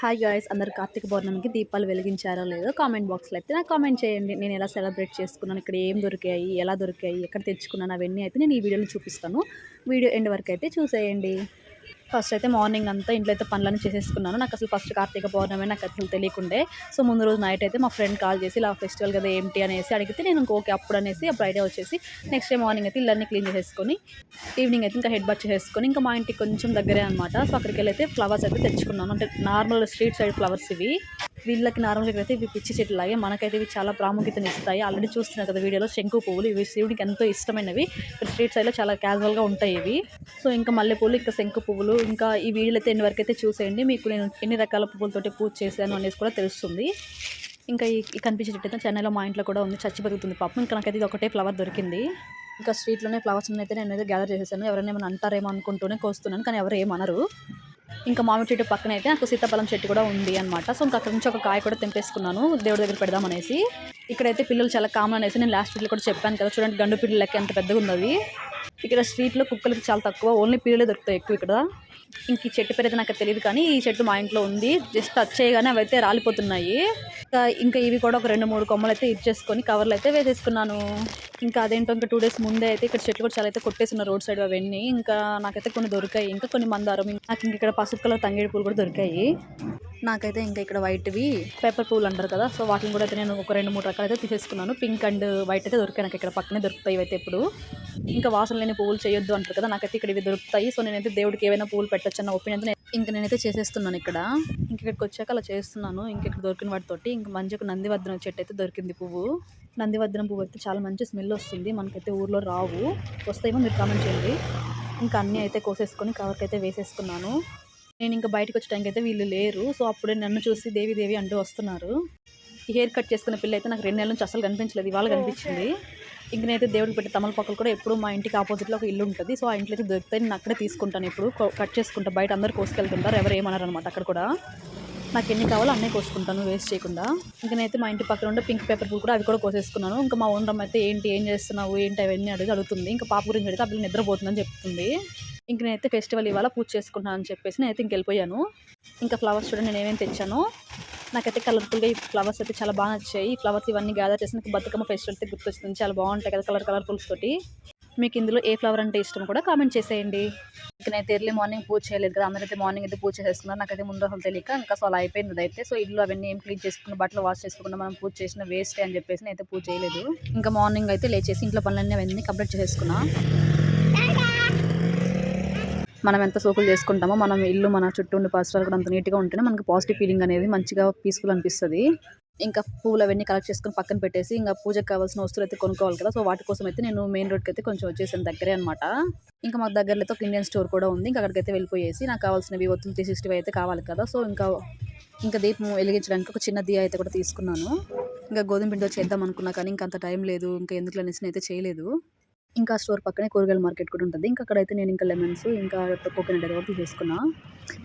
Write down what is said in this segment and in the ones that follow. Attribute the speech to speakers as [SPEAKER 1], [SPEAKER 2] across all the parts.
[SPEAKER 1] Hi guys అందరు కార్తీక పౌర్ణమికి దీపాలు వెలిగించారో లేదో కామెంట్ బాక్స్లో అయితే నాకు కామెంట్ చేయండి. నేను ఎలా సెలబ్రేట్ చేసుకున్నాను ఇక్కడ ఏం దొరికాయి ఎలా దొరికాయి ఎక్కడ తెచ్చుకున్నాను అవన్నీ అయితే నేను ఈ వీడియోలో చూపిస్తాను. వీడియో ఎండ్ వరకు అయితే చూసేయండి. ఫస్ట్ అయితే మార్నింగ్ అంతా ఇంట్లో అయితే పనులను చేసేసుకున్నాను. నాకు అసలు ఫస్ట్ కార్తీక పౌర్ణమి నాకు అసలు తెలియకుండే. సో ముందు రోజు నైట్ అయితే మా ఫ్రెండ్ కాల్ చేసి ఇలా ఫెస్టివల్ కదా ఏంటి? అనేసి అడిగితే నేను ఇంక ఓకే అప్పుడు అనేసి అప్పుడు ఐడియా వచ్చేసి నెక్స్ట్ డే మార్నింగ్ అయితే ఇల్లన్నీ క్లీన్ చేసేసుకొని ఈవినింగ్ అయితే ఇంకా హెడ్ బాత్ చేసేసుకొని ఇంకా మా ఇంటికి కొంచెం దగ్గరే అనమాట సో అక్కడికి వెళ్ళి అయితే ఫ్లవర్స్ అయితే తెచ్చుకున్నాను. అంటే నార్మల్ స్ట్రీట్ సైడ్ ఫ్లవర్స్ ఇవి. వీళ్ళకి నార్మల్గా అయితే ఇవి పిచ్చి చెట్లు లాగే మనకైతే ఇవి చాలా ప్రాముఖ్యతను ఇస్తాయి. ఆల్రెడీ చూస్తున్నారు కదా వీడియోలో శంకు పువ్వులు ఇవి శివుడికి ఎంతో ఇష్టమైనవి. ఇక్కడ స్ట్రీట్ సైడ్లో చాలా క్యాజువల్గా ఉంటాయి ఇవి. సో ఇంకా మల్లెపూలు ఇంకా శంకు పువ్వులు ఇంకా ఈ వీడియోలో అయితే ఎన్ని వరకు అయితే చూసేయండి. మీకు నేను ఎన్ని రకాల పువ్వులతోటి పూజ చేశాను అనేసి కూడా తెలుస్తుంది. ఇంకా ఈ కనిపించేటట్టు అయితే చెన్నైలో మా ఇంట్లో కూడా ఉంది. చచ్చి బతుకుతుంది పాపం. ఇంకా నాకైతే ఇది ఒకటే ఫ్లవర్ దొరికింది. ఇంకా స్ట్రీట్లోనే ఫ్లవర్స్ అయితే నేను అయితే గ్యాదర్ చేసేసాను. ఎవరైనా ఏమైనా అంటారేమో అనుకుంటూనే కోస్తున్నాను కానీ ఎవరు ఏమనరు ఇంకా మామిడి చెట్టు పక్కన అయితే నాకు సీతాఫలం చెట్టు కూడా ఉంది అనమాట సో ఇంకా అక్కడ నుంచి ఒక కాయ కూడా తెంపేసుకున్నాను దేవుడి దగ్గర పెడదాం అనేసి. ఇక్కడైతే పిల్లలు చాలా కామన్ అనేసి నేను లాస్ట్ వీడియో కూడా చెప్పాను కదా. చూడండి గండు పిల్లలకి లెక్క ఎంత పెద్దగా ఉన్నది ఇక్కడ స్ట్రీట్లో కుక్కలకి చాలా తక్కువ. ఓన్లీ పిల్లలే దొరుకుతాయి ఎక్కువ ఇక్కడ. ఇంక ఈ చెట్టు పేరు అయితే నాకు తెలియదు కానీ ఈ చెట్టు మా ఇంట్లో ఉంది. జస్ట్ టచ్ చేయగానే అవి అయితే రాలిపోతున్నాయి. ఇంకా ఇంకా ఇవి కూడా ఒక రెండు మూడు కొమ్మలు అయితే ఇచ్చేసుకొని కవర్లు అయితే వేసేసుకున్నాను. ఇంకా అదేంటో ఇంకా టూ డేస్ ముందే అయితే ఇక్కడ చెట్లు కూడా చాలా అయితే కొట్టేసిన రోడ్ సైడ్ అవన్నీ. ఇంకా నాకైతే కొన్ని దొరికాయి. ఇంకా కొన్ని మందారం. నాకు ఇంక ఇక్కడ పసుపు కలర్ తంగేడి పూలు కూడా దొరికాయి. నాకైతే ఇంకా ఇక్కడ వైట్వి పేపర్ పూలు అంటారు కదా. సో వాటిని కూడా అయితే నేను ఒక రెండు మూడు రకాలు అయితే తీసేసుకున్నాను. పింక్ అండ్ వైట్ అయితే దొరికాయి నాకు ఇక్కడ. పక్కనే దొరుకుతాయి అయితే ఇప్పుడు ఇంకా వాసన లేని పువ్వులు చేయొద్దు అంటారు కదా నాకైతే ఇక్కడ ఇవి దొరుకుతాయి. సో నేనైతే దేవుడికి ఏవైనా పువ్వులు పెట్టచ్చు అన్న ఒపీనియన్ ఇంకా నేనైతే చేసేస్తున్నాను ఇక్కడ. ఇంక ఇక్కడికి వచ్చాక అలా చేస్తున్నాను. ఇంక ఇక్కడ దొరికిన వాటితోటి ఇంకా మంచిగా నందివర్ధనం చెట్టు అయితే దొరికింది పువ్వు. నందివర్ధనం పువ్వు అయితే చాలా మంచి స్మెల్ వస్తుంది. మనకైతే ఊర్లో రావు. వస్తాయేమో మీరు కామెంట్ చేయండి. ఇంకా అన్నీ అయితే కోసేసుకొని కవర్కి అయితే వేసేసుకున్నాను. నేను ఇంకా బయటకు వచ్చేటానికి అయితే వీళ్ళు లేరు. సో అప్పుడే నన్ను చూసి దేవి దేవి అంటూ వస్తున్నారు. ఈ హెయిర్ కట్ చేసుకున్న పిల్ల అయితే నాకు రెండు నెలల నుంచి అసలు కనిపించలేదు. ఇవాళ కనిపించింది. ఇంక నేనైతే దేవుడికి పెట్టే తమలపాకులు కూడా ఎప్పుడు మా ఇంటికి ఆపోజిట్లో ఒక ఇల్లు ఉంటుంది. సో ఆ ఇంట్లో అయితే దొరికితే నేను అక్కడే తీసుకుంటాను ఇప్పుడు కట్ చేసుకుంటా. బయట అందరు కోసుకెళ్తుంటారు. ఎవరు ఏమన్నారు అనమాట అక్కడ కూడా. నాకు ఎన్ని కావాలో అన్నీ కోసుకుంటాను. వేస్ట్ చేయకుండా. ఇంకా నేనైతే మా ఇంటి పక్కన ఉండే పింక్ పేపర్ పూలు కూడా అవి కూడా కోసేసుకున్నాను. ఇంకా మా ఓనరమ్మ అయితే ఏంటి ఏం చేస్తున్నావు ఏంటి అవన్నీ అడిగి అడుగుతుంది. ఇంకా పాప గురించి అడిగితే ఆ నిద్రపోతుందని చెప్తుంది. ఇంక నేనైతే ఫెస్టివల్ ఇవాళ పూజ చేసుకుంటాను అని చెప్పేసి నేనైతే ఇంక వెళ్ళిపోయాను. ఇంకా ఫ్లవర్స్ చూడండి నేను ఏమేమి తెచ్చాను. నాకైతే కలర్ఫుల్గా ఈ ఫ్లవర్స్ అయితే చాలా బాగా నచ్చాయి. ఈ ఫ్లవర్స్ ఇవన్నీ గ్యాదర్ చేసి నాకు బతుకమ్మ ఫెస్టివల్ అయితే గుర్తొస్తుంది. చాలా బాగుంటాయి కదా కలర్ కలర్ఫుల్స్ తోటి. మీకు ఇందులో ఏ ఫ్లవర్ అంటే ఇష్టం కూడా కామెంట్ చేసేయండి. ఇక నేను ఎర్లీ మార్నింగ్ పూజ చేయలేదు కదా అందరైతే మార్నింగ్ అయితే పూజ చేస్తున్నారు. నాకైతే ముందు అసలు తెలియక ఇంకా సో అలా అయిపోయింది అదైతే సో ఇల్లు అవన్నీ ఏం క్లీన్ చేసుకున్న బట్టలు వాష్ చేసుకున్నా మనం పూజ చేసిన వేస్ట్ అని చెప్పేసి నేనైతే పూజ చేయలేదు. ఇంకా మార్నింగ్ అయితే లేచేసి ఇంట్లో పనులన్నీ అవన్నీ కంప్లీట్ చేసుకున్నా మనం ఎంత సోకులు చేసుకుంటామో మనం ఇల్లు మన చుట్టూ ఉండే పరిసరాలు కూడా అంత నీట్గా ఉంటేనే మనకి పాజిటివ్ ఫీలింగ్ అనేది మంచిగా పీస్ఫుల్ అనిపిస్తుంది. ఇంకా పూలు అవన్నీ కలెక్ట్ చేసుకుని పక్కన పెట్టేసి ఇంకా పూజకు కావాల్సిన వస్తువులు అయితే కొనుక్కోవాలి కదా. సో వాటి కోసం అయితే నేను మెయిన్ రోడ్కి అయితే కొంచెం వచ్చేసాను దగ్గరే అనమాట ఇంకా మాకు దగ్గరలో అయితే ఒక ఇండియన్ స్టోర్ కూడా ఉంది. ఇంకా అక్కడికైతే వెళ్ళిపోయేసి నాకు కావాల్సినవి ఒత్తులు త్రీ సిక్స్టీ అయితే కావాలి కదా. సో ఇంకా ఇంకా దీపం వెలిగించడానికి ఒక చిన్న దియా అయితే కూడా తీసుకున్నాను. ఇంకా గోధుమ పిండితో చేద్దాం అనుకున్నా కానీ ఇంకా అంత టైం లేదు. ఇంకా ఎందుకు అనేసి అయితే చేయలేదు. ఇంకా స్టోర్ పక్కనే కూరగాయల మార్కెట్ కూడా ఉంటుంది. ఇంకా అక్కడైతే నేను ఇంకా లెమన్స్ ఇంకా కోకోనట్ అది కూడా తీసేసుకున్నా.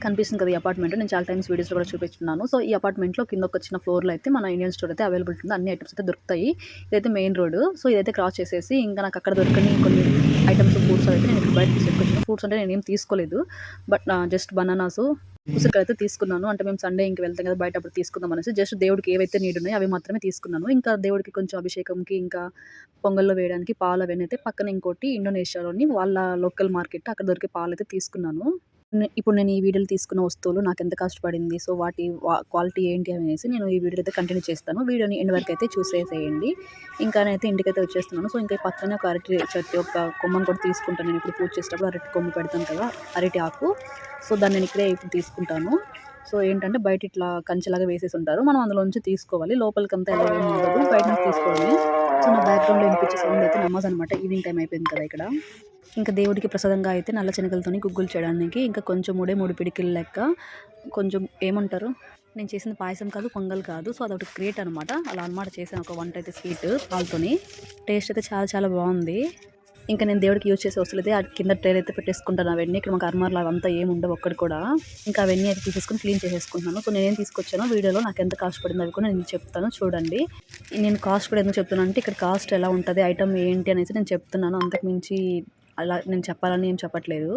[SPEAKER 1] కనిపిస్తుంది కదా ఈ అపార్ట్మెంట్ నేను చాలా టైమ్స్ వీడియోస్లో కూడా చూపిస్తున్నాను. సో ఈ అపార్ట్మెంట్లో కింద ఒక చిన్న ఫ్లోర్లో అయితే మన ఇండియన్ స్టోర్ అయితే అవైలబుల్ ఉంటుంది. అన్ని ఐటమ్స్ అయితే దొరుకుతాయి. ఇదైతే మెయిన్ రోడ్ సో ఇదైతే క్రాస్ చేసేసి ఇంకా నాకు అక్కడ దొరకని కొన్ని ఐటమ్స్ ఫ్రూట్స్ అయితే నేను బయట తీసుకొచ్చాను. ఫ్రూట్స్ అంటే నేను ఏం తీసుకోలేదు బట్ జస్ట్ బనానాస్ ఉసిరికాయ అయితే తీసుకున్నాను. అంటే మేము సండే ఇంక వెళ్తాం కదా బయట అప్పుడు తీసుకుందాం అనేసి. జస్ట్ దేవుడికి ఏవైతే నీడ్ ఉన్నాయో అవి మాత్రమే తీసుకున్నాను. ఇంకా దేవుడికి కొంచెం అభిషేకంకి ఇంకా పొంగల్లో వేయడానికి పాలు అవన్నీ అయితే పక్కన ఇంకోటి ఇండోనేషియాలోని వాళ్ళ లోకల్ మార్కెట్ అక్కడ దొరికే పాలు అయితే తీసుకున్నాను. ఇప్పుడు నేను ఈ వీడియోలు తీసుకున్న వస్తువులు నాకు ఎంత కాస్ట్ పడింది సో వాటి క్వాలిటీ ఏంటి అనేసి నేను ఈ వీడియో అయితే కంటిన్యూ చేస్తాను. వీడియోని ఎండ్ వరకు అయితే చూసేసేయండి. ఇంకా నేనైతే ఇంటికైతే వచ్చేస్తున్నాను. సో ఇంకా పక్కనే ఒక అరటి చెట్టు ఒక కొమ్మను కూడా తీసుకుంటాను. నేను ఇప్పుడు పూజ చేసేటప్పుడు అరటి కొమ్మ పెడతాను కదా అరటి ఆకు. సో దాన్ని నేను ఇక్కడే ఇప్పుడు తీసుకుంటాను. సో ఏంటంటే బయట ఇట్లా కంచెలాగా వేసేసి ఉంటారు. మనం అందులోంచి తీసుకోవాలి. లోపలికంతా ఎలా ఏమి ఉండదు. బయట నుంచి తీసుకోవాలి. సో నా బ్యాక్గ్రౌండ్లో వినిపించే సౌండ్ అయితే నమాజ్ అనమాట ఈవినింగ్ టైం అయిపోయింది కదా ఇక్కడ. ఇంకా దేవుడికి ప్రసాదంగా అయితే నల్ల శనగలతోని గుగ్గులు చేయడానికి ఇంకా కొంచెం మూడే మూడు పిడికిల లెక్క. కొంచెం ఏమంటారు? నేను చేసిన పాయసం కాదు పొంగల్ కాదు. సో అదొకటి క్రియేట్ అనమాట. అలా అనమాట చేశాను. ఒక వంట అయితే స్వీట్ పాలతోని టేస్ట్ అయితే చాలా చాలా బాగుంది. ఇంకా నేను దేవుడికి యూజ్ చేసే వస్తువులు అయితే ఆ కింద ట్రైల్ అయితే పెట్టేసుకుంటాను. అవన్నీ ఇక్కడ మాకు అర్మార్లు అవంతా ఏమి ఉండవు ఒక్కటి కూడా. ఇంకా అవన్నీ అయితే తీసేసుకుని క్లీన్ చేసేసుకుంటున్నాను. సో నేనేం తీసుకొచ్చానో వీడియోలో నాకు ఎంత కాస్ట్ పడింది అవి కూడా నేను చెప్తాను. చూడండి. నేను కాస్ట్ కూడా ఎందుకు చెప్తున్నాను అంటే ఇక్కడ కాస్ట్ ఎలా ఉంటుంది ఐటమ్ ఏంటి అనేసి నేను చెప్తున్నాను. అంతకు మించి అలా నేను చెప్పాలని ఏం చెప్పట్లేదు.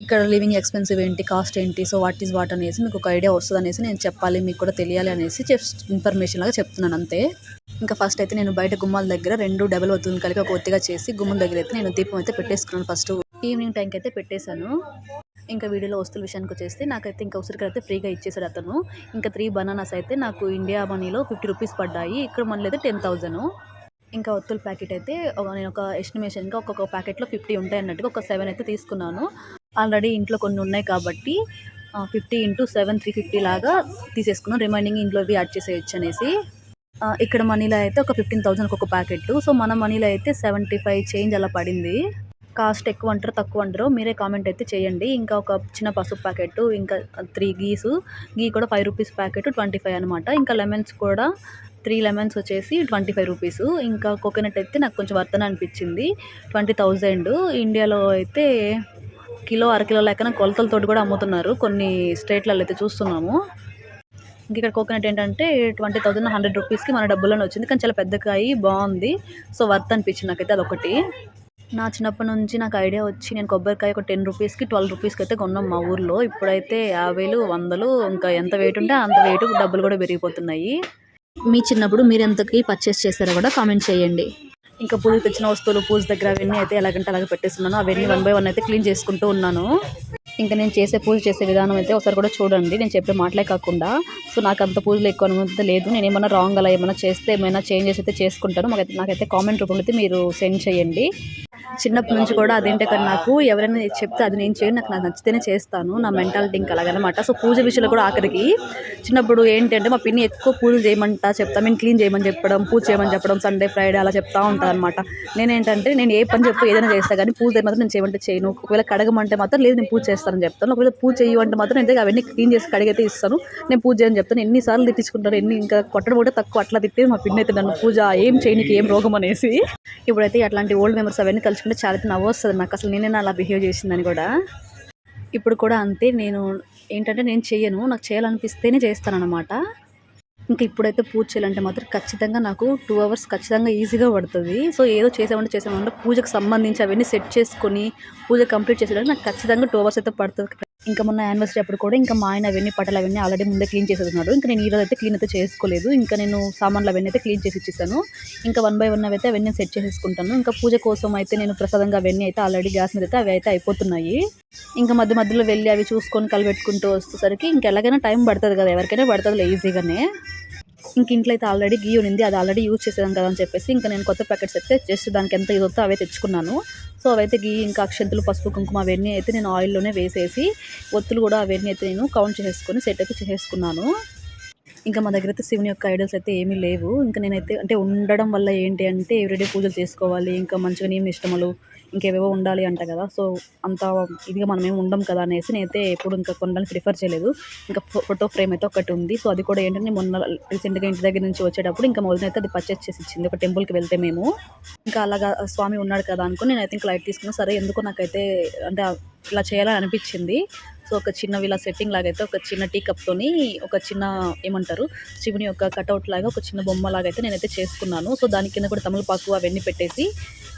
[SPEAKER 1] ఇక్కడ లివింగ్ ఎక్స్పెన్సివ్ ఏంటి కాస్ట్ ఏంటి సో వాట్ ఈస్ వాట్ అనేసి మీకు ఒక ఐడియా వస్తుంది అనేసి నేను చెప్పాలి మీకు కూడా తెలియాలి అనేసి జస్ట్ ఇన్ఫర్మేషన్ లాగా చెప్తున్నాను అంతే. ఇంకా ఫస్ట్ అయితే నేను బయట గుమ్మాల దగ్గర రెండు డబల్ ఒత్తులను కలిపి ఒక ఒత్తిగా చేసి గుమ్మం దగ్గర అయితే నేను దీపం అయితే పెట్టేసుకున్నాను ఫస్ట్. ఈవినింగ్ టైంకి అయితే పెట్టేశాను. ఇంకా వీడియోలో వస్తువుల విషయానికి వచ్చేస్తే నాకైతే ఇంకా ఉసిరికాయ అయితే ఫ్రీగా ఇచ్చేసాడు అతను. ఇంకా త్రీ బనానాస్ అయితే నాకు ఇండియా మనీలో ఫిఫ్టీ రూపీస్ పడ్డాయి. ఇక్కడ మనలో అయితే టెన్ థౌజండ్. ఇంకా ఒత్తుల ప్యాకెట్ అయితే నేను ఒక ఎస్టిమేషన్గా ఒక్కొక్క ప్యాకెట్లో ఫిఫ్టీ ఉంటాయి అన్నట్టుగా ఒక సెవెన్ అయితే తీసుకున్నాను. ఆల్రెడీ ఇంట్లో కొన్ని ఉన్నాయి కాబట్టి fifty into seven three fifty లాగా తీసేసుకున్నాను. రిమైనింగ్ ఇంట్లోవి యాడ్ చేసేయచ్చు అనేసి. ఇక్కడ మనీలో అయితే ఒక ఫిఫ్టీన్ థౌసండ్ ఒక ప్యాకెట్ సో మన మనీలో అయితే సెవెంటీ ఫైవ్ చేంజ్ అలా పడింది. కాస్ట్ ఎక్కువ అంటారో తక్కువ అంటారో మీరే కామెంట్ అయితే చేయండి. ఇంకా ఒక చిన్న పసుపు ప్యాకెట్ ఇంకా త్రీ గీసు. గీ కూడా five rupees packet twenty five అనమాట ఇంకా లెమన్స్ కూడా త్రీ లెమన్స్ వచ్చేసి ట్వంటీ ఫైవ్ రూపీస్. ఇంకా కోకోనట్ అయితే నాకు కొంచెం వర్తన అనిపించింది. Twenty thousand. ఇండియాలో అయితే కిలో అరకిలో లెక్కన కొలతలతోటి కూడా అమ్ముతున్నారు. కొన్ని స్టేట్లలో అయితే చూస్తున్నాము. ఇంక ఇక్కడ కోకోనట్ ఏంటంటే ట్వంటీ థౌజండ్ హండ్రెడ్ రూపీస్కి మన డబ్బులోనే వచ్చింది. కానీ చాలా పెద్ద కాయి బాగుంది. సో వర్త్ అనిపించింది నాకైతే అదొకటి. నా చిన్నప్పటి నుంచి నాకు ఐడియా వచ్చి నేను కొబ్బరికాయ ఒక టెన్ రూపీస్కి ట్వెల్వ్ రూపీస్కి అయితే కొన్నాం మా ఊర్లో. ఇప్పుడైతే యాభైలు వందలు ఇంకా ఎంత వెయిట్ ఉంటే అంత వెయిట్ డబ్బులు కూడా పెరిగిపోతున్నాయి. మీ చిన్నప్పుడు మీరు ఎంతకి పర్చేస్ చేశారో కూడా కామెంట్ చేయండి. ఇంకా పూజ తెచ్చిన వస్తువులు పూజ దగ్గర అవన్నీ అయితే ఎలాగంటే అలాగే పెట్టేస్తున్నాను అవన్నీ వన్ బై వన్ అయితే క్లీన్ చేసుకుంటూ ఉన్నాను. ఇంకా నేను చేసే పూజ చేసే విధానం అయితే ఒకసారి కూడా చూడండి. నేను చెప్పే మాటలే కాకుండా. సో నాకు అంత పూజలు ఎక్కువ అనుమతి లేదు. నేను ఏమైనా రాంగ్ అలా ఏమైనా చేస్తే ఏమైనా చేంజెస్ అయితే చేసుకుంటాను. మాకైతే నాకైతే కామెంట్ రూపంలో అయితే మీరు సెండ్ చేయండి. చిన్నప్పటి నుంచి కూడా అదేంటే కానీ నాకు ఎవరైనా చెప్తే అది నేను చేయను నాకు నాకు నచ్చితేనే చేస్తాను నా మెంటాలిటీ ఇంకా అలాగనమాట. సో పూజ విషయంలో కూడా ఆఖరికి చిన్నప్పుడు ఏంటంటే మా పిన్ని ఎక్కువ పూజ చేయమంటా చెప్తా మేము క్లీన్ చేయమని చెప్పడం పూజ చేయమని చెప్పడం సండే ఫ్రైడే అలా చెప్తా ఉంటాను అనమాట నేనేంటంటే నేను ఏ పని చెప్పు ఏదైనా చేస్తా కానీ పూజ మాత్రం నేను చేయమంటే చేయను. ఒకవేళ కడగమంటే మాత్రం లేదు నేను పూజ చేస్తానని చెప్తాను. ఒకవేళ పూజ చేయమంటే మాత్రం నేను అవన్నీ క్లీన్ చేసి కడిగైతే ఇస్తాను. నేను పూజ చేయని చెప్తాను. ఎన్నిసార్లు తిట్టించుకుంటాను ఎన్ని ఇంకా కొట్టడం కూడా తక్కువ. అట్లా తిట్టేది మా పిన్ని అయితే నన్ను పూజ ఏం చేయనికి ఏం రోగం అనేసి. ఇప్పుడైతే అట్లాంటి ఓల్డ్ మెంబర్స్ అవన్నీ కలిసి తలుచుకుంటే చాలా నవ్వు వస్తుంది నాకు. అసలు నేనే అలా బిహేవ్ చేసిందని కూడా. ఇప్పుడు కూడా అంతే నేను ఏంటంటే నేను చేయను నాకు చేయాలనిపిస్తేనే చేస్తానన్నమాట. ఇంకా ఇప్పుడైతే పూజ చేయాలంటే మాత్రం ఖచ్చితంగా నాకు టూ అవర్స్ ఖచ్చితంగా ఈజీగా పడుతుంది. సో ఏదో చేసామంటే చేసామంటే పూజకు సంబంధించి అవన్నీ సెట్ చేసుకొని పూజ కంప్లీట్ చేసేటప్పుడు నాకు ఖచ్చితంగా టూ అవర్స్ అయితే పడుతుంది. ఇంకా మొన్న యానివర్సరీ అప్పుడు కూడా ఇంకా మా ఆయన అవన్నీ పట్టలు అవన్నీ ఆల్రెడీ ముందే క్లీన్ చేసేస్తున్నాడు ఇంకా నేను ఈరోజు అయితే క్లీన్ అయితే చేసుకోలేదు. ఇంకా నేను సామాన్లు అవన్నీ అయితే క్లీన్ చేసి ఇచ్చేసాను. ఇంకా వన్ బై వన్ అయితే అవన్నీ సెట్ చేసేసుకుంటాను. ఇంకా పూజ కోసం అయితే నేను ప్రసాదంగా అవన్నీ అయితే ఆల్రెడీ గ్యాస్ మీద అయితే అవి అయితే అయిపోతున్నాయి. ఇంకా మధ్య మధ్యలో వెళ్ళి అవి చూసుకొని కలిపెట్టుకుంటూ వస్తేసరికి ఇంకా ఎలాగైనా టైం పడుతుంది కదా. ఎవరికైనా పడుతుంది ఈజీగానే ఇంక ఇంట్లో అయితే ఆల్రెడీ గీ ఉంది అది ఆల్రెడీ యూజ్ చేసేదాం కదా అని చెప్పేసి ఇంకా నేను కొత్త ప్యాకెట్స్ అయితే జస్ట్ దానికి ఎంత ఇది వస్తుందో అవే తెచ్చుకున్నాను. సో అవైతే గీ ఇంకా అక్షంతులు పసుపు కుంకుమ అవన్నీ అయితే నేను ఆయిల్లోనే వేసేసి ఒత్తులు కూడా అవన్నీ అయితే నేను కౌంట్ చేసుకొని సెట్ అయితే చేసేసుకున్నాను. ఇంకా మా దగ్గర అయితే శివుని యొక్క ఐడల్స్ అయితే ఏమీ లేవు. ఇంకా నేనైతే అంటే ఉండడం వల్ల ఏంటి అంటే ఎవ్రీడే పూజలు చేసుకోవాలి ఇంకా మంచిగా నియమ ఇష్టములు ఇంకేవేవో ఉండాలి అంట కదా. సో అంత ఇదిగా మనం ఏమి ఉండం కదా అనేసి నేనైతే ఎప్పుడు ఇంకా కొనడానికి ప్రిఫర్ చేయలేదు. ఇంకా ఫోటో ఫ్రేమ్ అయితే ఒకటి ఉంది. సో అది కూడా ఏంటంటే మొన్న రీసెంట్గా ఇంటి దగ్గర నుంచి వచ్చేటప్పుడు ఇంకా మొదలైతే అయితే అది పర్చేస్ చేసి ఇచ్చింది. ఒక టెంపుల్కి వెళ్తే మేము. ఇంకా అలాగా స్వామి ఉన్నాడు కదా అనుకుని నేనైతే ఇంకా లైట్ తీసుకున్నా. సరే ఎందుకో నాకైతే అంటే ఇలా చేయాలని అనిపించింది సో ఒక చిన్న ఇలా సెట్టింగ్ లాగా అయితే ఒక చిన్న టీ కప్తోని ఒక చిన్న ఏమంటారు? శివుని యొక్క కటౌట్ లాగా ఒక చిన్న బొమ్మ లాగా అయితే నేనైతే చేసుకున్నాను. సో దాని కింద కూడా తమలపాకు అవన్నీ పెట్టేసి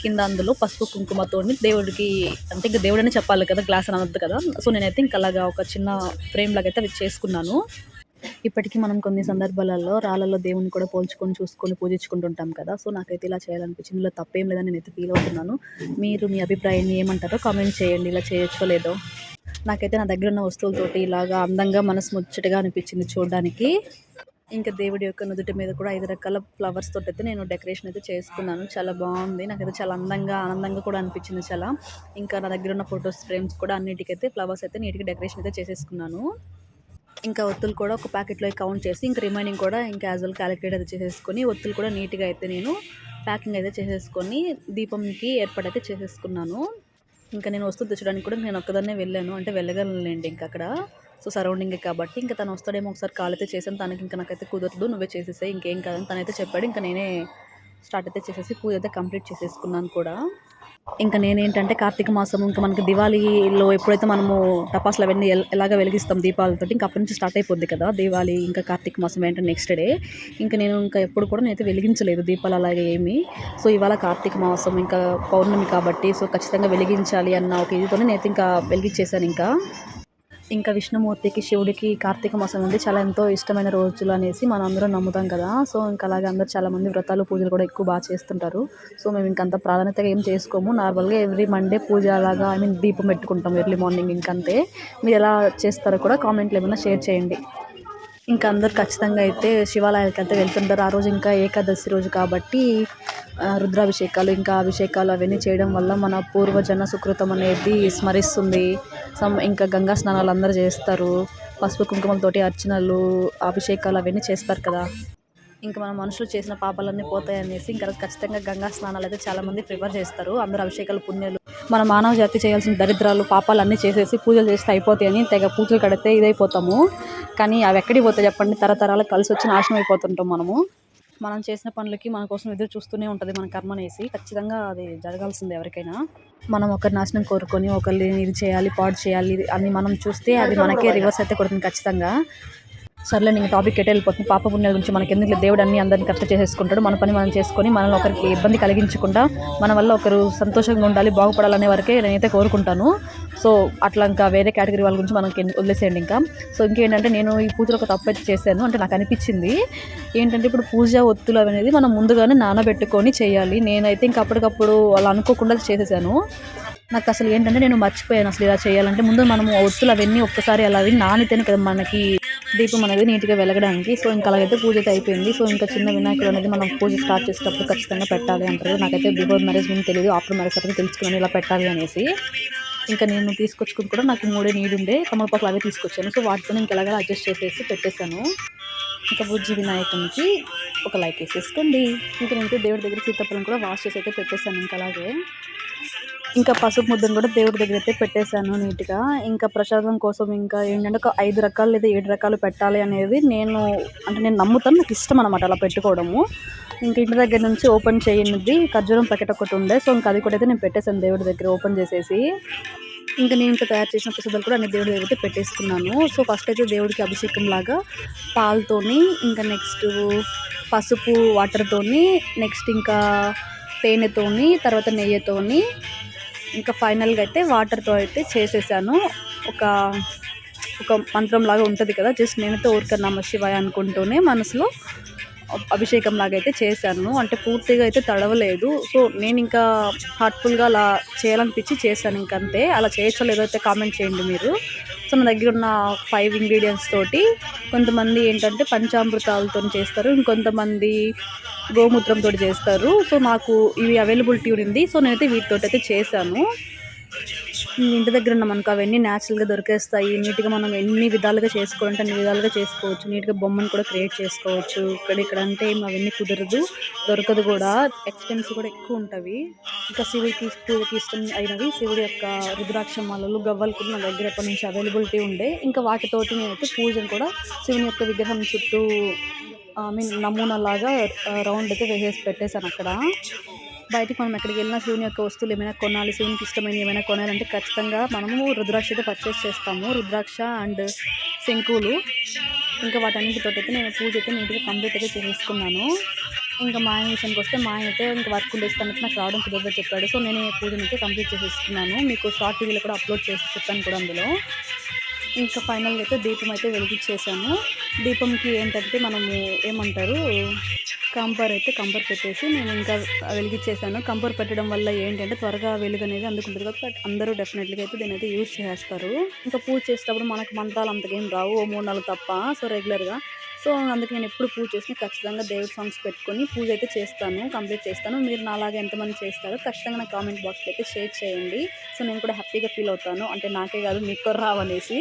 [SPEAKER 1] కింద అందులో పసుపు కుంకుమతో దేవుడికి అంటే ఇంకా దేవుడనే చెప్పాలి కదా గ్లాస్ అని అనద్దు కదా. సో నేనైతే ఇంకా అలాగా ఒక చిన్న ఫ్రేమ్ లాగా అయితే అవి చేసుకున్నాను. ఇప్పటికీ మనం కొన్ని సందర్భాలలో రాళ్ళలో దేవుని కూడా పోల్చుకొని చూసుకొని పూజించుకుంటుంటాం కదా. సో నాకైతే ఇలా చేయాలనిపించింది. ఇలా తప్పేం లేదని నేనైతే ఫీల్ అవుతున్నాను. మీరు మీ అభిప్రాయాన్ని ఏమంటారో కామెంట్ చేయండి. ఇలా చేయొచ్చో లేదో. నాకైతే నా దగ్గర ఉన్న వస్తువులతోటి ఇలాగా అందంగా మనసు ముచ్చటగా అనిపించింది చూడడానికి. ఇంకా దేవుడి యొక్క నుదుటి మీద కూడా ఐదు రకాల ఫ్లవర్స్ తోటి అయితే నేను డెకరేషన్ అయితే చేసుకున్నాను. చాలా బాగుంది. నాకైతే చాలా అందంగా ఆనందంగా కూడా అనిపించింది చాలా. ఇంకా నా దగ్గర ఉన్న ఫొటోస్ ఫ్రేమ్స్ కూడా అన్నిటికైతే ఫ్లవర్స్ అయితే నీట్గా డెకరేషన్ అయితే చేసేసుకున్నాను. ఇంకా ఒత్తులు కూడా ఒక ప్యాకెట్లో కౌంట్ చేసి ఇంకా రిమైనింగ్ కూడా ఇంకా యాజువల్ క్యాలిక్యులేట్ అయితే చేసేసుకొని ఒత్తులు కూడా నీట్గా అయితే నేను ప్యాకింగ్ అయితే చేసేసుకొని దీపంకి ఏర్పాటు అయితే చేసేసుకున్నాను. ఇంకా నేను వస్తువు తెచ్చడానికి కూడా నేను ఒక్కదాన్నే వెళ్ళాను. అంటే వెళ్ళగలనులేండి ఇంకా అక్కడ. సో సరౌండింగ్ కాబట్టి ఇంకా తను వస్తాడేమో ఒకసారి కాల్ అయితే చేశాను. తనకి ఇంకా నాకైతే కుదరదు. నువ్వే చేసేసాయి. ఇంకేం కాదని తనైతే చెప్పాడు. ఇంకా నేనే స్టార్ట్ అయితే చేసేసి పూజ అయితే కంప్లీట్ చేసేసుకున్నాను కూడా. ఇంకా నేనేంటంటే కార్తీక మాసం ఇంకా మనకి దివాళీలో ఎప్పుడైతే మనము టపాసులు అవన్నీ ఎలాగా ఎలాగ వెలిగిస్తాం దీపాలతో ఇంకా అప్పటి నుంచి స్టార్ట్ అయిపోద్ది కదా దివాళీ ఇంకా కార్తీక మాసం ఏంటంటే నెక్స్ట్ డే ఇంకా నేను ఇంకా ఎప్పుడు కూడా నేనైతే వెలిగించలేదు దీపాలు అలాగే ఏమి. సో ఇవాళ కార్తీక మాసం ఇంకా పౌర్ణమి కాబట్టి సో ఖచ్చితంగా వెలిగించాలి అన్న ఒక ఇదితోనే నేనైతే ఇంకా వెలిగించేశాను ఇంకా. ఇంకా విష్ణుమూర్తికి శివుడికి కార్తీక మాసం అంటే చాలా ఎంతో ఇష్టమైన రోజులు అనేసి మనం అందరం నమ్ముతాం కదా. సో ఇంకా అలాగే అందరూ చాలా మంది వ్రతాలు పూజలు కూడా ఎక్కువ బాగా చేస్తుంటారు. సో మేము ఇంకంత ప్రాధాన్యతగా ఏం చేసుకోము. నార్మల్గా ఎవ్రీ మండే పూజ అలాగా ఐ మీన్ దీపం పెట్టుకుంటాం ఎర్లీ మార్నింగ్ ఇంకంతే మీరు ఎలా చేస్తారో కూడా కామెంట్లు ఏమైనా షేర్ చేయండి. ఇంకా అందరు ఖచ్చితంగా అయితే శివాలయాలకి అయితే వెళ్తుంటారు. ఆ రోజు ఇంకా ఏకాదశి రోజు కాబట్టి రుద్రాభిషేకాలు ఇంకా అభిషేకాలు అవన్నీ చేయడం వల్ల మన పూర్వజన సుకృతం అనేది స్మరిస్తుంది. సమ్ ఇంకా గంగా స్నానాలు అందరూ చేస్తారు. పసుపు కుంకుమలతోటి అర్చనలు అభిషేకాలు అవన్నీ చేస్తారు కదా. ఇంకా మన మనుషులు చేసిన పాపాలన్నీ పోతాయనేసి ఇంకా ఖచ్చితంగా గంగా స్నానాలు అయితే చాలామంది ప్రిఫర్ చేస్తారు. అందరూ అభిషేకాలు పుణ్యాలు మన మానవ జాతి చేయాల్సిన దరిద్రాలు పాపాలు అన్నీ చేసేసి పూజలు చేస్తే అయిపోతాయని తెగ పూజలు కడితే ఇదైపోతాము. కానీ అవి ఎక్కడికి పోతాయి చెప్పండి? తరతరాలకు కలిసి వచ్చి నాశనం అయిపోతుంటాం మనము. మనం చేసిన పనులకి మన కోసం ఎదురు చూస్తూనే ఉంటుంది మన కర్మనేసి. ఖచ్చితంగా అది జరగాల్సిందే ఎవరికైనా. మనం ఒకరి నాశనం కోరుకొని ఒకరిని ఇది చేయాలి పాడు చేయాలి అని మనం చూస్తే అది మనకే రివర్స్ అయితే కొడుతుంది ఖచ్చితంగా. సర్లే నేను టాపిక్ ఎటు వెళ్ళిపోతుంది? పాప పుణ్యాల గురించి మనకి ఎందుకు దేవుడు అన్ని అందరిని కష్ట చేసేసుకుంటాడు. మన పని మనం చేసుకొని మనల్ని ఒకరికి ఇబ్బంది కలిగించకుండా మన వల్ల ఒకరు సంతోషంగా ఉండాలి బాగుపడాలనే వరకే నేనైతే కోరుకుంటాను. సో అట్లా ఇంకా వేరే కేటగిరీ వాళ్ళ గురించి మనకి వదిలేసేయండి ఇంకా. సో ఇంకేంటంటే నేను ఈ పూజలో ఒక తప్పు అయితే చేశాను. అంటే నాకు అనిపించింది. ఏంటంటే ఇప్పుడు పూజ ఒత్తులు అనేది మనం ముందుగానే నానబెట్టుకొని చేయాలి. నేనైతే ఇంకా అప్పటికప్పుడు అలా అనుకోకుండా చేసేసాను. నాకు అసలు ఏంటంటే నేను మర్చిపోయాను అసలు ఇలా చేయాలంటే. ముందు మనము ఒత్తులు అవన్నీ ఒక్కసారి అలా అవి నానితేనే కదా మనకి దీపం అనేది నీట్గా వెలగడానికి. సో ఇంకా అలాగైతే పూజ అయితే అయిపోయింది. సో ఇంకా చిన్న వినాయకుడు అనేది మనం పూజ స్టార్ట్ చేసేటప్పుడు ఖచ్చితంగా పెట్టాలి అంటారు. నాకైతే బిఫోర్ మ్యారేజ్ ముందు తెలియదు ఆఫ్టర్ మ్యారేజ్ తర్వాత తెలుసుకున్నాను ఇలా పెట్టాలి అనేసి. ఇంకా నేను తీసుకొచ్చుకుని కూడా నాకు మూడే నీడు ఉండే. కమలపాకులు అవే తీసుకొచ్చాను. సో వాటితో ఇంకా ఎలాగో అడ్జస్ట్ చేసేసి పెట్టేశాను. ఇంకా బుజ్జి వినాయకునికి ఒక లైక్ వేసేసుకోండి. ఇంకా నేను దేవుడి దగ్గర సీతాఫలం కూడా వాష్ చేసి అయితే పెట్టేశాను ఇంకా అలాగే. ఇంకా పసుపు ముద్దను కూడా దేవుడి దగ్గర అయితే పెట్టేశాను నీట్గా. ఇంకా ప్రసాదం కోసం ఇంకా ఏంటంటే ఒక ఐదు రకాలు లేదా ఏడు రకాలు పెట్టాలి అనేది నేను అంటే నేను నమ్ముతాను నాకు ఇష్టం అనమాట అలా పెట్టుకోవడము. ఇంక ఇంటి దగ్గర నుంచి ఓపెన్ చేయనిది ఖర్జూరం ప్యాకెట్ ఒకటి ఉండే సో ఇంకా అది కూడా అయితే నేను పెట్టేశాను దేవుడి దగ్గర ఓపెన్ చేసేసి. ఇంకా నేను ఇంకా తయారు చేసిన ప్రసాదాలు కూడా అన్ని దేవుడి దగ్గర అయితే పెట్టేసుకున్నాను. సో ఫస్ట్ అయితే దేవుడికి అభిషేకం లాగా పాలతోని ఇంకా నెక్స్ట్ పసుపు వాటర్తోని నెక్స్ట్ ఇంకా తేనెతోని తర్వాత నెయ్యితోని ఇంకా ఫైనల్గా అయితే వాటర్తో అయితే చేసేసాను. ఒక ఒక మంత్రం లాగా ఉంటుంది కదా జస్ట్ నేనైతే ఊరిక నమ శివాయ అనుకుంటూనే మనసులో అభిషేకం లాగా అయితే చేశాను. అంటే పూర్తిగా అయితే తడవలేదు. సో నేను ఇంకా హార్ట్ఫుల్గా అలా చేయాలనిపించి చేశాను ఇంకంతే. అలా చేయొచ్చో లేదో అయితే కామెంట్ చేయండి మీరు. సో నా దగ్గర ఉన్న ఫైవ్ ఇంగ్రీడియంట్స్ తోటి కొంతమంది ఏంటంటే పంచామృతాలతో చేస్తారు ఇంకొంతమంది గోమూత్రంతో చేస్తారు. సో నాకు ఇవి అవైలబిలిటీ ఉంది సో నేనైతే వీటితో అయితే చేశాను. ఇంటి దగ్గర ఉన్న మనకు అవన్నీ న్యాచురల్గా దొరికేస్తాయి. నీట్గా మనం ఎన్ని విధాలుగా చేసుకోవాలంటే అన్ని విధాలుగా చేసుకోవచ్చు. నీట్గా బొమ్మను కూడా క్రియేట్ చేసుకోవచ్చు. ఇక్కడ ఇక్కడ అంటే అవన్నీ కుదరదు. దొరకదు కూడా. ఎక్స్పెన్స్ కూడా ఎక్కువ ఉంటుంది ఇంకా శివుడికి శివుడికి ఇష్టం అయినవి శివుడి యొక్క రుద్రాక్ష మాలలు గవ్వలు కూడా నా దగ్గర ఎప్పటి నుంచి అవైలబిలిటీ ఉండే. ఇంకా వాటితోటి నేనైతే పూజను కూడా శివుని యొక్క విగ్రహం చుట్టూ ఐ మీన్ నమూనా లాగా uh, రౌండ్ అయితే వేసేసి పెట్టేశాను అక్కడ. బయటికి మనం ఎక్కడికి వెళ్ళినా శివుని యొక్క వస్తువులు ఏమైనా కొనాలి శివునికి ఇష్టమైన ఏమైనా కొనాలంటే ఖచ్చితంగా మనము రుద్రాక్ష అయితే పర్చేస్ చేస్తాము. రుద్రాక్ష అండ్ శంకులు ఇంకా వాటన్నిటితో అయితే నేను పూజ అయితే నీట్గా కంప్లీట్ అయితే చేసుకున్నాను. ఇంకా మా ఆయన విషయానికి వస్తే మా ఆయన అయితే ఇంకా వర్క్ ఉండేస్తాను నాకు రావడం కుదరదు చెప్పాడు. సో నేను పూజను అయితే కంప్లీట్ చేసేసుకున్నాను. మీకు షార్ట్ వీడియోలో కూడా అప్లోడ్ చేసి చెప్పాను కూడా అందులో. ఇంకా ఫైనల్గా అయితే దీపం అయితే వెలిగించేసాము దీపంకి ఏంటంటే మనము ఏమంటారు? కంపర్ అయితే కంపర్ పెట్టేసి నేను ఇంకా వెలిగించేసాను కంపర్ పెట్టడం వల్ల ఏంటంటే త్వరగా వెలుగు అనేది అందుకుంటుంది కాబట్టి బట్ అందరూ డెఫినెట్లీ అయితే దీని అయితే యూజ్ చేస్తారు. ఇంకా పూజ చేసేటప్పుడు మనకు మంత్రాలు అంతకేం రావు. ఓ మూడు నాలుగు తప్ప. సో రెగ్యులర్గా సో అందుకే నేను ఎప్పుడు పూజ చేసినా ఖచ్చితంగా దేవుడి సాంగ్స్ పెట్టుకొని పూజ అయితే చేస్తాను. కంప్లీట్ చేస్తాను. మీరు నాలాగా ఎంతమంది చేస్తారో ఖచ్చితంగా నా కామెంట్ బాక్స్లో అయితే షేర్ చేయండి. సో నేను కూడా హ్యాపీగా ఫీల్ అవుతాను. అంటే నాకే కాదు మీకు రావనేసి.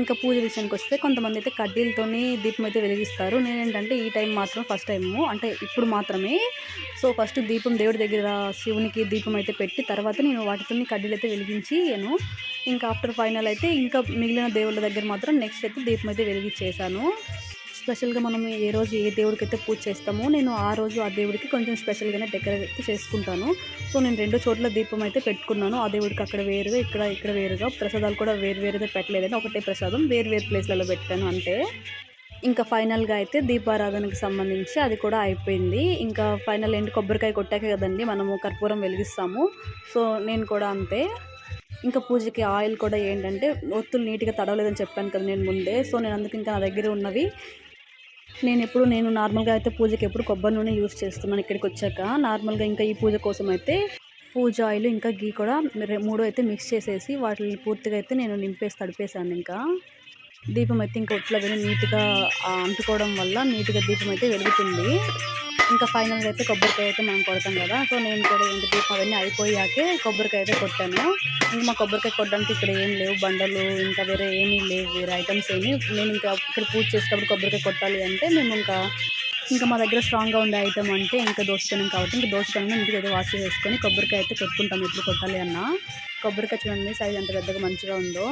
[SPEAKER 1] ఇంకా పూజ విషయానికి వస్తే కొంతమంది అయితే కడ్డీలతోని దీపం అయితే వెలిగిస్తారు. నేనేంటంటే ఈ టైం మాత్రం ఫస్ట్ టైము అంటే ఇప్పుడు మాత్రమే. సో ఫస్ట్ దీపం దేవుడి దగ్గర శివునికి దీపం అయితే పెట్టి తర్వాత నేను వాటితో కడ్డీలు అయితే వెలిగించి నేను ఇంకా ఆఫ్టర్ ఫైనల్ అయితే ఇంకా మిగిలిన దేవుళ్ళ దగ్గర మాత్రం నెక్స్ట్ అయితే దీపం అయితే వెలిగించేసాను స్పెషల్గా మనం ఏ రోజు ఏ దేవుడికి అయితే పూజ చేస్తామో నేను ఆ రోజు ఆ దేవుడికి కొంచెం స్పెషల్గానే డెకరేట్ అయితే చేసుకుంటాను. సో నేను రెండు చోట్ల దీపం అయితే పెట్టుకున్నాను. ఆ దేవుడికి అక్కడ వేరుగా ఇక్కడ ఇక్కడ వేరుగా ప్రసాదాలు కూడా వేరు వేరుగా పెట్టలేదని ఒకటే ప్రసాదం వేరు వేరు ప్లేస్లలో పెట్టాను అంటే ఇంకా ఫైనల్గా అయితే దీపారాధనకి సంబంధించి అది కూడా అయిపోయింది. ఇంకా ఫైనల్ ఏంటి కొబ్బరికాయ కొట్టాక కదండి మనము కర్పూరం వెలిగిస్తాము. సో నేను కూడా అంతే. ఇంకా పూజకి ఆయిల్ కూడా ఏంటంటే ఒత్తులు నీట్గా తడవలేదని చెప్పాను కదా నేను ముందే. సో నేను అందుకు ఇంకా నా దగ్గర ఉన్నవి నేను ఎప్పుడు నేను నార్మల్గా అయితే పూజకి ఎప్పుడు కొబ్బరి నూనె యూస్ చేస్తున్నాను ఇక్కడికి వచ్చాక. నార్మల్గా ఇంకా ఈ పూజ కోసం అయితే పూజ ఆయిల్ ఇంకా గీ కూడా మూడు అయితే మిక్స్ చేసేసి వాటిని పూర్తిగా అయితే నేను నింపేసి తడిపేశాను ఇంకా. దీపం అయితే ఇంకా ఒట్లో నీట్గా అంటుకోవడం వల్ల నీట్గా దీపం అయితే వెలుగుతుంది. ఇంకా ఫైనల్గా అయితే కొబ్బరికాయ అయితే మనం కొడతాం కదా. సో నేను కూడా ఇంటి దీపం అవన్నీ అయిపోయాకే కొబ్బరికాయ అయితే కొట్టాను. ఇంకా మా కొబ్బరికాయ కొట్టడానికి ఇక్కడ ఏం లేవు. బండలు ఇంకా వేరే ఏమీ లేవు. వేరే ఐటమ్స్ ఏమి. నేను ఇంకా ఇక్కడ పూజ చేసేటప్పుడు కొబ్బరికాయ కొట్టాలి అంటే మేము ఇంకా ఇంకా మా దగ్గర స్ట్రాంగ్గా ఉండే ఐటమ్ అంటే ఇంకా దోసపెనం కాబట్టి ఇంకా దోసపెనం ఇంటికి అయితే వాష్ చేసుకొని కొబ్బరికాయ అయితే కొట్టుకుంటాం ఎప్పుడు కొట్టాలి అన్న. కొబ్బరికాయ చూడండి సైజ్ ఎంత పెద్దగా మంచిగా ఉందో.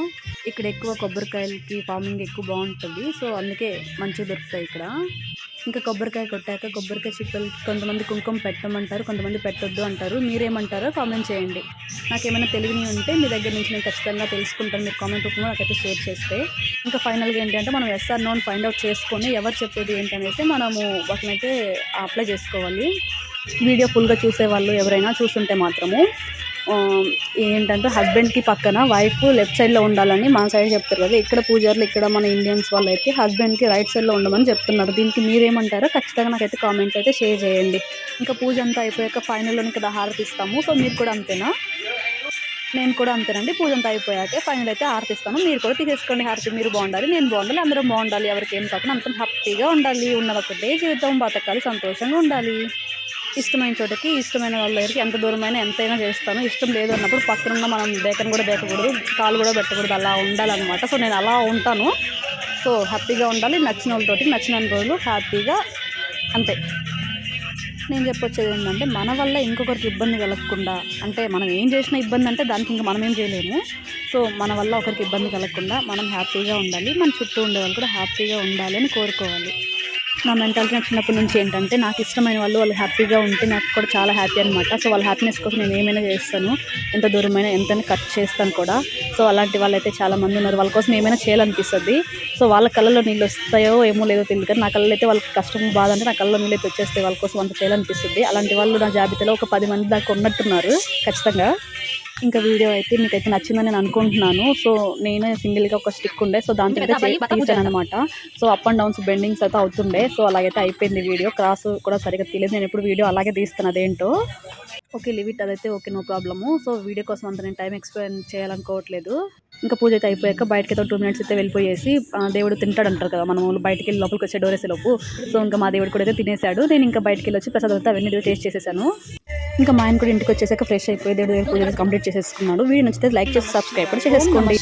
[SPEAKER 1] ఇక్కడ ఎక్కువ కొబ్బరికాయలకి ఫార్మింగ్ ఎక్కువ బాగుంటుంది. సో అందుకే మంచిగా దొరుకుతాయి ఇక్కడ. ఇంకా కొబ్బరికాయ కొట్టాక కొబ్బరికాయ చిప్పలు కొంతమంది కుంకుమ పెట్టమంటారు కొంతమంది పెట్టొద్దు అంటారు. మీరేమంటారో కామెంట్ చేయండి. నాకేమైనా తెలివిని ఉంటే మీ దగ్గర నుంచి నేను ఖచ్చితంగా తెలుసుకుంటాను. మీరు కామెంట్ రూపంలో నాకైతే షేర్ చేస్తే. ఇంకా ఫైనల్గా ఏంటంటే మనం ఎస్ఆర్ నోన్ ఫైండ్ అవుట్ చేసుకొని ఎవరు చెప్పేది ఏంటనేసి మనము వాటిని అయితే అప్లై చేసుకోవాలి. వీడియో ఫుల్గా చూసే వాళ్ళు ఎవరైనా చూస్తుంటే మాత్రము. ఏంటంటే హస్బెండ్కి పక్కన వైఫ్ లెఫ్ట్ సైడ్లో ఉండాలని మన సైడ్ చెప్తారు కదా. ఇక్కడ పూజారులు ఇక్కడ మన ఇండియన్స్ వాళ్ళు అయితే హస్బెండ్కి రైట్ సైడ్లో ఉండమని చెప్తున్నారు. దీనికి మీరేమంటారో ఖచ్చితంగా నాకైతే కామెంట్ అయితే షేర్ చేయండి. ఇంకా పూజ అంతా అయిపోయాక ఫైనల్లో ఇక్కడ హారతి ఇస్తాము సో మీరు కూడా అంతేనా? నేను కూడా అంతేనండి. పూజ అంతా అయిపోయాక ఫైనల్ అయితే హారతి ఇస్తాను మీరు కూడా తీసేసుకోండి హారతి. మీరు బాగుండాలి నేను బాగుండాలి అందరం బాగుండాలి. ఎవరికి ఏం కాకుండా అంత హ్యాపీగా ఉండాలి. ఉన్నది ఒకటే జీవితం బతకాలి సంతోషంగా ఉండాలి. ఇష్టమైన చోటకి ఇష్టమైన వాళ్ళ దగ్గరికి ఎంత దూరమైనా ఎంతైనా చేస్తాను. ఇష్టం లేదు అన్నప్పుడు పక్కనున్న మనం బేకను కూడా బేకకూడదు కాలు కూడా పెట్టకూడదు అలా ఉండాలన్నమాట. సో నేను అలా ఉంటాను. సో హ్యాపీగా ఉండాలి నచ్చిన వాళ్ళతోటి నచ్చిన రోజులు హ్యాపీగా అంతే. నేను చెప్పొచ్చేది ఏంటంటే మన వల్ల ఇంకొకరికి ఇబ్బంది కలగకుండా అంటే మనం ఏం చేసినా ఇబ్బంది అంటే దానికి ఇంకా మనం ఏం చేయలేము. సో మన వల్ల ఒకరికి ఇబ్బంది కలగకుండా మనం హ్యాపీగా ఉండాలి. మన చుట్టూ ఉండే వాళ్ళు కూడా హ్యాపీగా ఉండాలి అని కోరుకోవాలి. నా మెంటాలిటీ నాకు చిన్నప్పటి నుంచి ఏంటంటే నాకు ఇష్టమైన వాళ్ళు వాళ్ళు హ్యాపీగా ఉంటే నాకు కూడా చాలా హ్యాపీ అనమాట సో వాళ్ళ హ్యాపీనెస్ కోసం నేను ఏమైనా చేస్తాను ఎంత దూరమైనా ఎంతైనా ఖర్చు చేస్తాను కూడా. సో అలాంటి వాళ్ళు అయితే చాలా మంది ఉన్నారు. వాళ్ళ కోసం ఏమైనా చేయాలనిపిస్తుంది. సో వాళ్ళ కళ్ళలో నీళ్ళు వస్తాయో ఏమో లేదో తెలియదు కానీ నా కళ్ళలో అయితే వాళ్ళకి కష్టం బాధ అంటే నా కళ్ళలో నీళ్ళు అయితే వచ్చేస్తాయి వాళ్ళ కోసం అంత చేయాలనిపిస్తుంది. అలాంటి వాళ్ళు నా జాబితాలో ఒక పది మంది దాకా ఉన్నట్టున్నారు ఖచ్చితంగా. ఇంకా వీడియో అయితే మీకైతే నచ్చిందని నేను అనుకుంటున్నాను. సో నేను సింగిల్గా ఒక స్టిక్ ఉండే సో దాంతో అయితే తీసాను అనమాట. So up and downs bendings అయితే అవుతుండే. సో అలాగైతే అయిపోయింది వీడియో. క్రాస్ కూడా సరిగ్గా తెలియదు నేను ఎప్పుడు వీడియో అలాగే తీస్తాను అదేంటో. ఓకే లిమిట్ అదైతే okay no problem so video కోసం అంత నేను టైం ఎక్స్ప్లెయిన్ చేయాలనుకోవట్లేదు. ఇంకా పూజ అయితే అయిపోయాక బయటకి అయితే టూ మినిట్స్ అయితే వెళ్ళిపోయేసి దేవుడు తింటాడు అంటారు కదా మనం బయటికి వెళ్ళి లోపలికి వచ్చే డోరేసే లోపు సో ఇంకా మా దేవుడు కూడా అయితే తినేశాడు. నేను ఇంకా బయటికి వెళ్ళి వచ్చి ప్రసాదం అయితే అవన్నీ టేస్ట్ చేసేసాను. ఇంకా మా ఆయన కూడా ఇంటికి వచ్చేసాక ఫ్రెష్ అయిపోయి దేవుడు పూజ కంప్లీట్ చేసేసుకున్నాడు. వీడియో నచ్చితే లైక్ చేసి సబ్స్క్రైబ్ కూడా చేసేసుకోండి